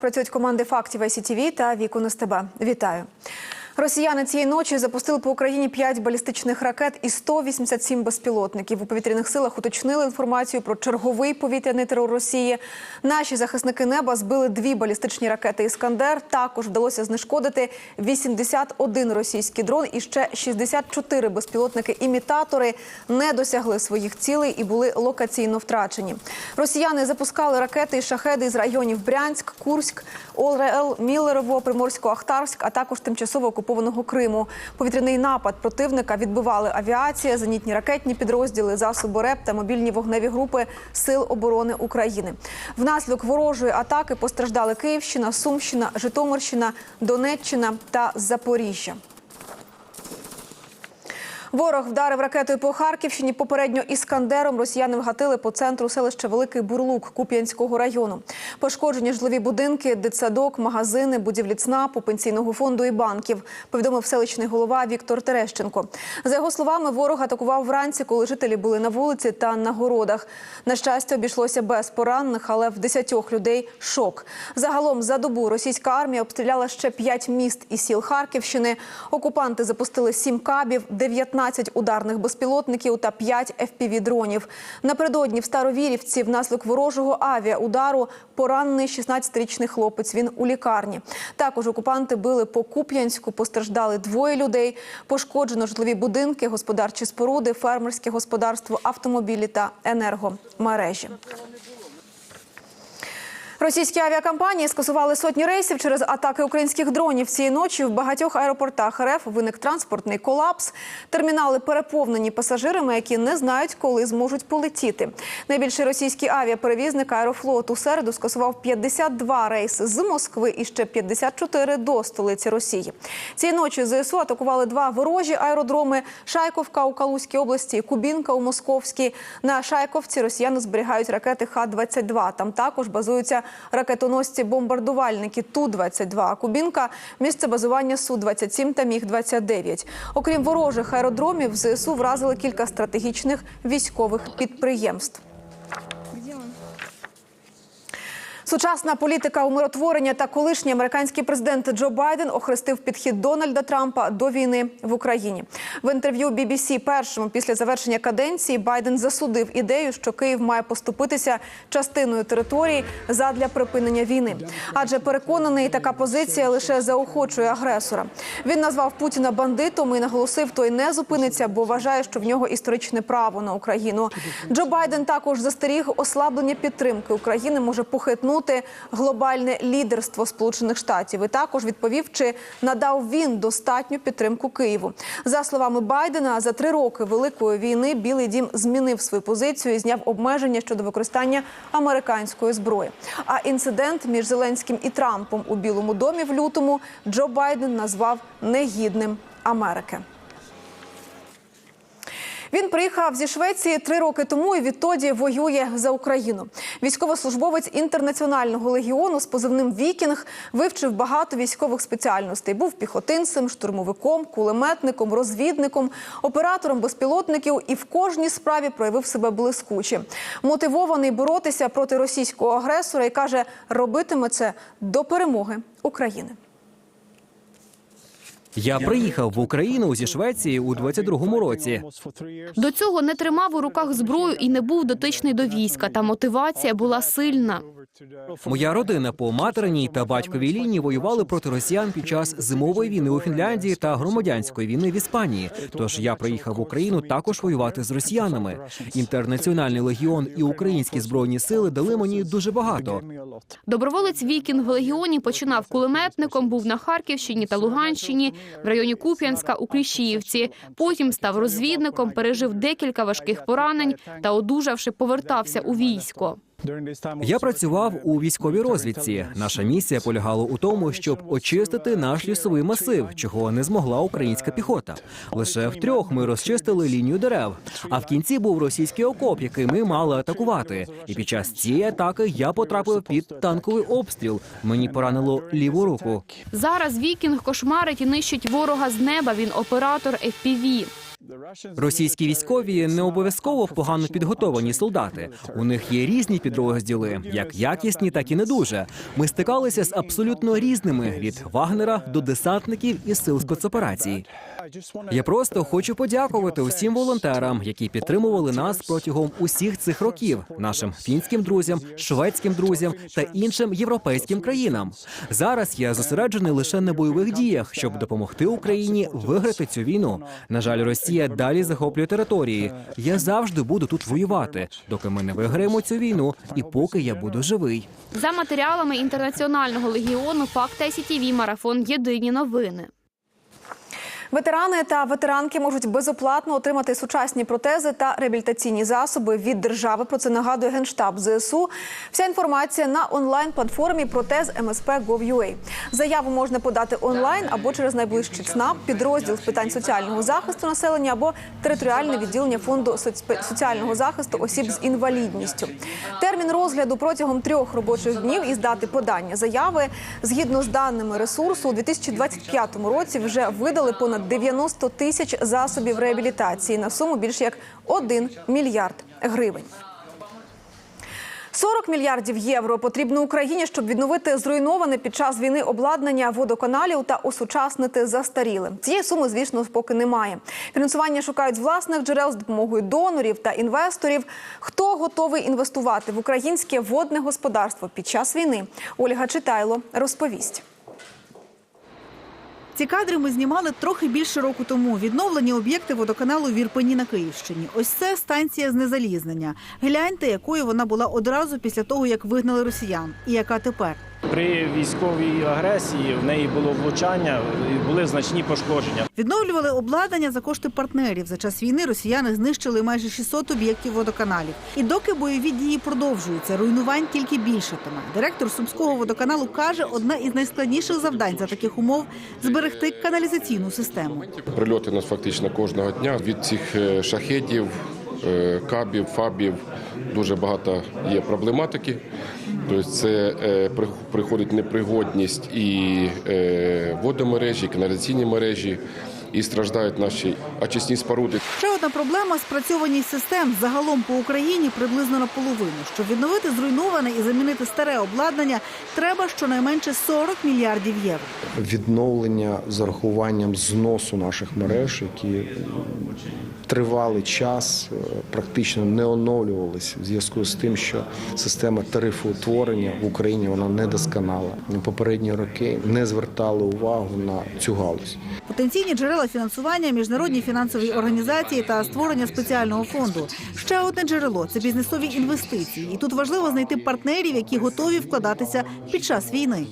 Працюють команди фактів ICTV та Вікон СТБ. Вітаю. Росіяни цієї ночі запустили по Україні 5 балістичних ракет і 187 безпілотників. У повітряних силах уточнили інформацію про черговий повітряний терор Росії. Наші захисники неба збили дві балістичні ракети Іскандер. Також вдалося знешкодити 81 російський дрон і ще 64 безпілотники-імітатори не досягли своїх цілей і були локаційно втрачені. Росіяни запускали ракети і шахеди з районів Брянськ, Курськ, ОРЛ, Міллерово, Приморсько-Ахтарськ, а також тимчасово окупованого Криму. Повітряний напад противника відбивали авіація, зенітні ракетні підрозділи, засоби РЕП та мобільні вогневі групи Сил оборони України. Внаслідок ворожої атаки постраждали Київщина, Сумщина, Житомирщина, Донеччина та Запоріжжя. Ворог вдарив ракетою по Харківщині. Попередньо іскандером росіяни вгатили по центру селища Великий Бурлук Куп'янського району. Пошкоджені житлові будинки, дитсадок, магазини, будівлі ЦНАПу, пенсійного фонду і банків. Повідомив селищний голова Віктор Терещенко. За його словами, ворог атакував вранці, коли жителі були на вулиці та на городах. На щастя, обійшлося без поранених, але в десятьох людей шок. Загалом за добу російська армія обстріляла ще п'ять міст і сіл Харківщини. Окупанти запустили сім кабів, 19 ударних безпілотників та 5 FPV-дронів. Напередодні в Старовірівці внаслідок ворожого авіаудару поранений 16-річний хлопець. Він у лікарні. Також окупанти били по Куп'янську, постраждали двоє людей. Пошкоджено житлові будинки, господарчі споруди, фермерське господарство, автомобілі та енергомережі. Російські авіакомпанії скасували сотні рейсів через атаки українських дронів. Цієї ночі в багатьох аеропортах РФ виник транспортний колапс. Термінали переповнені пасажирами, які не знають, коли зможуть полетіти. Найбільший російський авіаперевізник Аерофлот у середу скасував 52 рейси з Москви і ще 54 до столиці Росії. Цієї ночі ЗСУ атакували два ворожі аеродроми: Шайковка у Калузькій області, Кубінка у Московській. На Шайковці росіяни зберігають ракети Х-22. Там також базуються ракетоносці-бомбардувальники Ту-22, а Кубінка – місце базування Су-27 та Міг-29. Окрім ворожих аеродромів, ЗСУ вразили кілька стратегічних військових підприємств. Сучасна політика умиротворення та колишній американський президент Джо Байден охрестив підхід Дональда Трампа до війни в Україні. В інтерв'ю BBC першому після завершення каденції Байден засудив ідею, що Київ має поступитися частиною території задля припинення війни. Адже переконаний, така позиція лише заохочує агресора. Він назвав Путіна бандитом і наголосив, той не зупиниться, бо вважає, що в нього історичне право на Україну. Джо Байден також застеріг ослаблення підтримки України може похитнути глобальне лідерство Сполучених Штатів. І також відповів, чи надав він достатню підтримку Києву. За словами Байдена, за три роки великої війни Білий Дім змінив свою позицію і зняв обмеження щодо використання американської зброї. А інцидент між Зеленським і Трампом у Білому домі в лютому Джо Байден назвав негідним Америки. Він приїхав зі Швеції три роки тому і відтоді воює за Україну. Військовослужбовець інтернаціонального легіону з позивним Вікінг вивчив багато військових спеціальностей. Був піхотинцем, штурмовиком, кулеметником, розвідником, оператором безпілотників і в кожній справі проявив себе блискуче. Мотивований боротися проти російського агресора і каже, робитиме це до перемоги України. Я приїхав в Україну зі Швеції у 22-му році. До цього не тримав у руках зброю і не був дотичний до війська. Та мотивація була сильна. Моя родина по материній та батьковій лінії воювали проти росіян під час зимової війни у Фінляндії та громадянської війни в Іспанії. Тож я приїхав в Україну також воювати з росіянами. Інтернаціональний легіон і українські збройні сили дали мені дуже багато. Доброволець Вікінг в легіоні починав кулеметником, був на Харківщині та Луганщині, в районі Куп'янська у Кліщіївці. Потім став розвідником, пережив декілька важких поранень та, одужавши, повертався у військо. Я працював у військовій розвідці. Наша місія полягала у тому, щоб очистити наш лісовий масив, чого не змогла українська піхота. Лише втрьох ми розчистили лінію дерев. А в кінці був російський окоп, який ми мали атакувати. І під час цієї атаки я потрапив під танковий обстріл. Мені поранило ліву руку. Зараз Вікінг кошмарить і нищить ворога з неба. Він оператор FPV. Російські військові не обов'язково погано підготовані солдати. У них є різні підрозділи, як якісні, так і не дуже. Ми стикалися з абсолютно різними від Вагнера до десантників із сил спецоперацій. Я просто хочу подякувати усім волонтерам, які підтримували нас протягом усіх цих років, нашим фінським друзям, шведським друзям та іншим європейським країнам. Зараз я зосереджений лише на бойових діях, щоб допомогти Україні виграти цю війну. На жаль, Росія далі захоплює території. Я завжди буду тут воювати, доки ми не виграємо цю війну, і поки я буду живий. За матеріалами інтернаціонального легіону Факт СІТІВІ марафон Єдині новини. Ветерани та ветеранки можуть безоплатно отримати сучасні протези та реабілітаційні засоби від держави. Про це нагадує генштаб ЗСУ. Вся інформація на онлайн-платформі протез МСП Заяву можна подати онлайн або через найближчий ЦНАП, підрозділ з питань соціального захисту населення або територіальне відділення фонду соц- соціального захисту осіб з інвалідністю. Термін розгляду протягом трьох робочих днів із дати подання заяви згідно з даними ресурсу у 2025 році вже видали понад 90 тисяч засобів реабілітації на суму більше як 1 мільярд гривень. 40 мільярдів євро потрібно Україні, щоб відновити зруйноване під час війни обладнання водоканалів та осучаснити застаріле. Цієї суми, звісно, поки немає. Фінансування шукають власних джерел з допомогою донорів та інвесторів. Хто готовий інвестувати в українське водне господарство під час війни? Ольга Читайло розповість. Ці кадри ми знімали трохи більше року тому. Відновлені об'єкти водоканалу в Ірпені на Київщині. Ось це станція знезалізнення. Гляньте, якою вона була одразу після того, як вигнали росіян, і яка тепер. При військовій агресії в неї було влучання, і були значні пошкодження. Відновлювали обладнання за кошти партнерів. За час війни росіяни знищили майже 600 об'єктів водоканалів. І доки бойові дії продовжуються, руйнувань тільки більшатиме. Директор сумського водоканалу каже, одне із найскладніших завдань за таких умов зберегти каналізаційну систему. Прильоти у нас фактично кожного дня. Від цих е, шахедів, е, кабів, фабів дуже багато є проблематики. Тобто це е, приходить непригодність і е, водомережі, і каналізаційні мережі, і страждають наші очисні споруди. Ще одна проблема спрацьованість систем загалом по Україні приблизно наполовину. Щоб відновити зруйноване і замінити старе обладнання, треба щонайменше 40 мільярдів євро. відновлення з урахуванням зносу наших мереж, які тривалий час е, практично не оновлювалися в зв'язку з тим, що система тарифоутворення в Україні вона недосконала. Попередні роки не звертали увагу на цю галузь. Потенційні джерела фінансування, міжнародній фінансової організації та створення спеціального фонду. Ще одне джерело це бізнесові інвестиції. І тут важливо знайти партнерів, які готові вкладатися під час війни.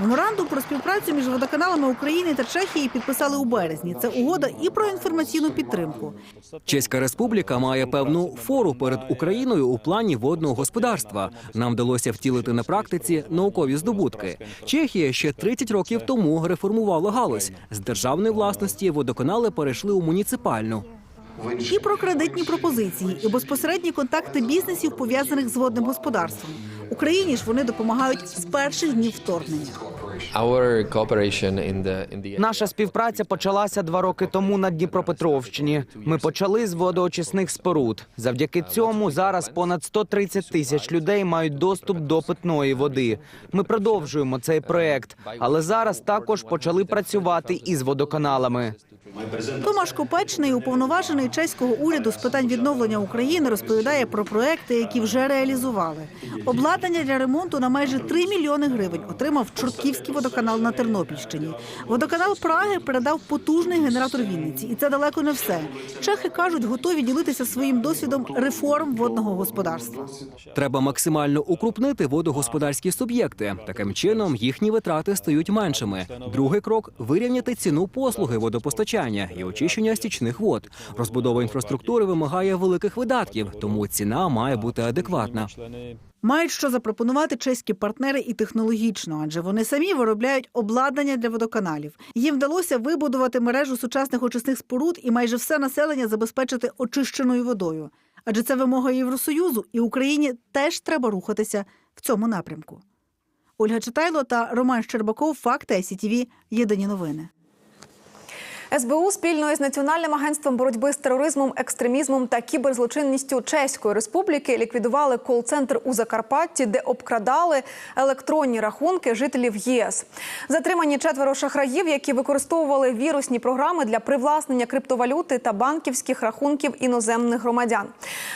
Меморандум про співпрацю між водоканалами України та Чехії підписали у березні. Це угода і про інформаційну підтримку. Чеська республіка має певну фору перед Україною у плані водного господарства. Нам вдалося втілити на практиці наукові здобутки. Чехія ще 30 років тому реформувала галузь з державної власності. Водоканали перейшли у муніципальну. І про кредитні пропозиції, і безпосередні контакти бізнесів пов'язаних з водним господарством. Україні ж вони допомагають з перших днів вторгнення. Наша співпраця почалася два роки тому на Дніпропетровщині. Ми почали з водоочисних споруд. Завдяки цьому зараз понад 130 тисяч людей мають доступ до питної води. Ми продовжуємо цей проект, але зараз також почали працювати із водоканалами. Томаш Копечний, уповноважений чеського уряду з питань відновлення України, розповідає про проекти, які вже реалізували. Обладнання для ремонту на майже 3 мільйони гривень отримав Чортківський водоканал на Тернопільщині. Водоканал Праги передав потужний генератор Вінниці, і це далеко не все. Чехи кажуть, готові ділитися своїм досвідом реформ водного господарства. Треба максимально укрупнити водогосподарські суб'єкти. Таким чином їхні витрати стають меншими. Другий крок вирівняти ціну послуги водопостачання і очищення стічних вод. Розбудова інфраструктури вимагає великих видатків, тому ціна має бути адекватна. Мають що запропонувати чеські партнери і технологічно, адже вони самі виробляють обладнання для водоканалів. Їм вдалося вибудувати мережу сучасних очисних споруд і майже все населення забезпечити очищеною водою. Адже це вимога Євросоюзу, і Україні теж треба рухатися в цьому напрямку. Ольга Читайло та Роман Щербаков. Факти СІТВ. Єдині новини. СБУ спільно із Національним агентством боротьби з тероризмом, екстремізмом та кіберзлочинністю Чеської Республіки ліквідували кол-центр у Закарпатті, де обкрадали електронні рахунки жителів ЄС. Затримані четверо шахраїв, які використовували вірусні програми для привласнення криптовалюти та банківських рахунків іноземних громадян.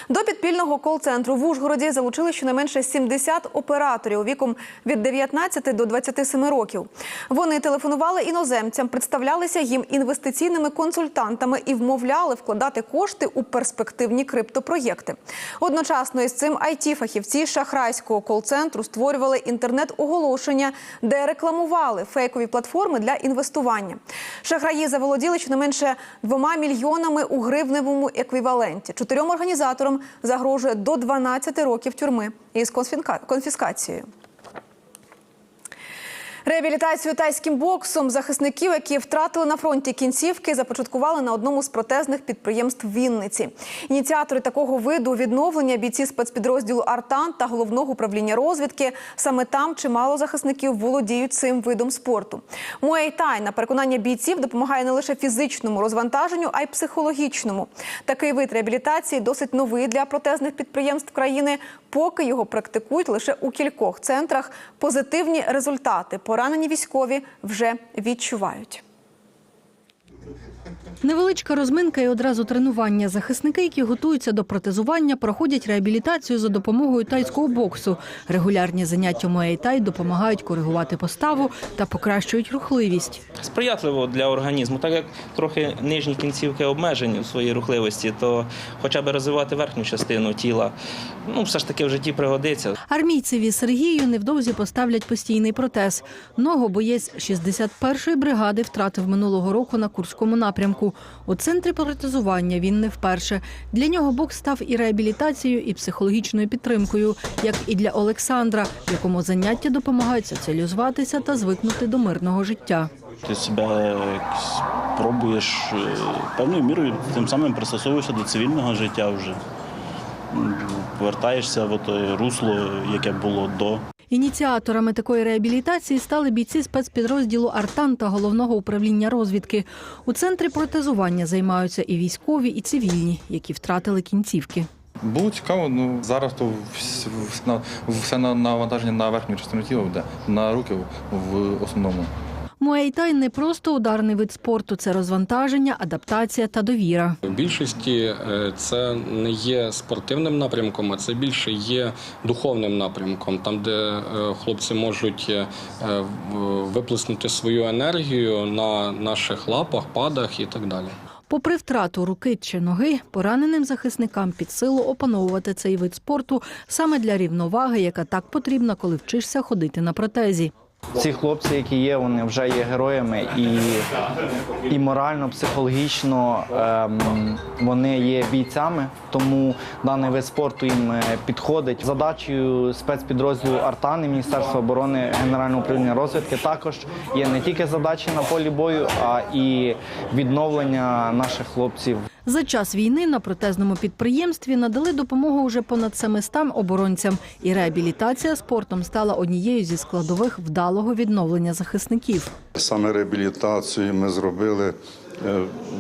До підпільного кол-центру в Ужгороді залучили щонайменше 70 операторів віком від 19 до 27 років. Вони телефонували іноземцям, представлялися їм інвестиційними консультантами і вмовляли вкладати кошти у перспективні криптопроєкти. Одночасно із цим it фахівці шахрайського кол-центру створювали інтернет-оголошення, де рекламували фейкові платформи для інвестування. Шахраї заволоділи щонайменше двома мільйонами у гривневому еквіваленті. Чотирьом організаторам загрожує до 12 років тюрми із конфіскацією. Реабілітацію тайським боксом захисників, які втратили на фронті кінцівки, започаткували на одному з протезних підприємств Вінниці. Ініціатори такого виду відновлення бійці спецпідрозділу Артан та головного управління розвідки. Саме там чимало захисників володіють цим видом спорту. Муейтай, на переконання бійців, допомагає не лише фізичному розвантаженню, а й психологічному. Такий вид реабілітації досить новий для протезних підприємств країни. Поки його практикують лише у кількох центрах. Позитивні результати поранені військові вже відчувають. Невеличка розминка і одразу тренування. Захисники, які готуються до протезування, проходять реабілітацію за допомогою тайського боксу. Регулярні заняття муей-тай допомагають коригувати поставу та покращують рухливість. сприятливо для організму, так як трохи нижні кінцівки обмежені у своїй рухливості, то хоча б розвивати верхню частину тіла, ну все ж таки в житті пригодиться. Армійцеві Сергію невдовзі поставлять постійний протез. Ногу боєць 61-ї бригади втратив минулого року на Курському напрямку. У центрі протезування він не вперше. Для нього бокс став і реабілітацією, і психологічною підтримкою, як і для Олександра, якому заняття допомагають соціалізуватися та звикнути до мирного життя. Ти себе якось пробуєш е, певною мірою, тим самим пристосовуєшся до цивільного життя вже. Повертаєшся в те русло, яке було до. Ініціаторами такої реабілітації стали бійці спецпідрозділу Артан та головного управління розвідки. У центрі протезування займаються і військові, і цивільні, які втратили кінцівки. Було цікаво, ну зараз то все на навантаження на верхню частину тіла йде, на руки в основному. Муейтай не просто ударний вид спорту, це розвантаження, адаптація та довіра. В більшості е, це не є спортивним напрямком, а це більше є духовним напрямком, там, де е, хлопці можуть е, виплеснути свою енергію на наших лапах, падах і так далі. Попри втрату руки чи ноги, пораненим захисникам під силу опановувати цей вид спорту саме для рівноваги, яка так потрібна, коли вчишся ходити на протезі. Ці хлопці, які є, вони вже є героями, і, і морально, психологічно ем, вони є бійцями, тому даний вид спорту їм е, підходить. Задачею спецпідрозділу Артан і Міністерства оборони Генерального управління розвідки також є не тільки задачі на полі бою, а і відновлення наших хлопців. За час війни на протезному підприємстві надали допомогу уже понад 700 оборонцям, і реабілітація спортом стала однією зі складових вдалого відновлення захисників. Саме реабілітацію ми зробили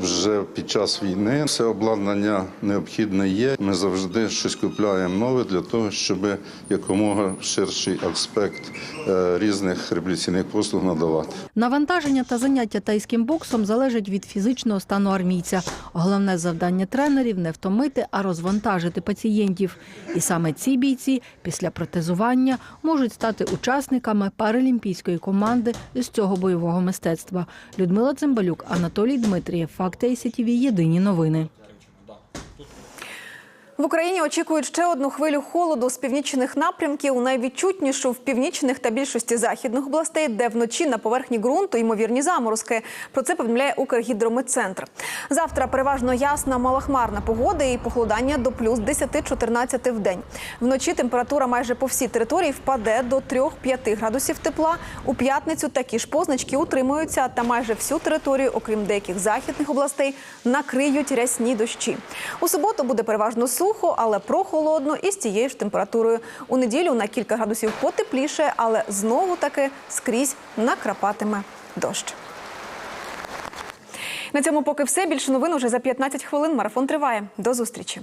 вже під час війни. Все обладнання необхідне є. Ми завжди щось купляємо нове для того, щоб якомога ширший аспект е, різних реабілітаційних послуг надавати. Навантаження та заняття тайським боксом залежать від фізичного стану армійця. Головне завдання тренерів не втомити, а розвантажити пацієнтів. І саме ці бійці після протезування можуть стати учасниками паралімпійської команди з цього бойового мистецтва. Людмила Цимбалюк, Анатолій Дмитрієв. Факти СІТВ. Єдині новини. В Україні очікують ще одну хвилю холоду з північних напрямків, найвідчутнішу в північних та більшості західних областей, де вночі на поверхні ґрунту ймовірні заморозки. Про це повідомляє Укргідрометцентр. Завтра переважно ясна малахмарна погода і похолодання до плюс 10-14 в день. Вночі температура майже по всій території впаде до 3-5 градусів тепла. У п'ятницю такі ж позначки утримуються, та майже всю територію, окрім деяких західних областей, накриють рясні дощі. У суботу буде переважно сухо, але прохолодно і з тією ж температурою. У неділю на кілька градусів потепліше, але знову таки скрізь накрапатиме дощ. На цьому поки все. Більше новин уже за 15 хвилин. Марафон триває. До зустрічі.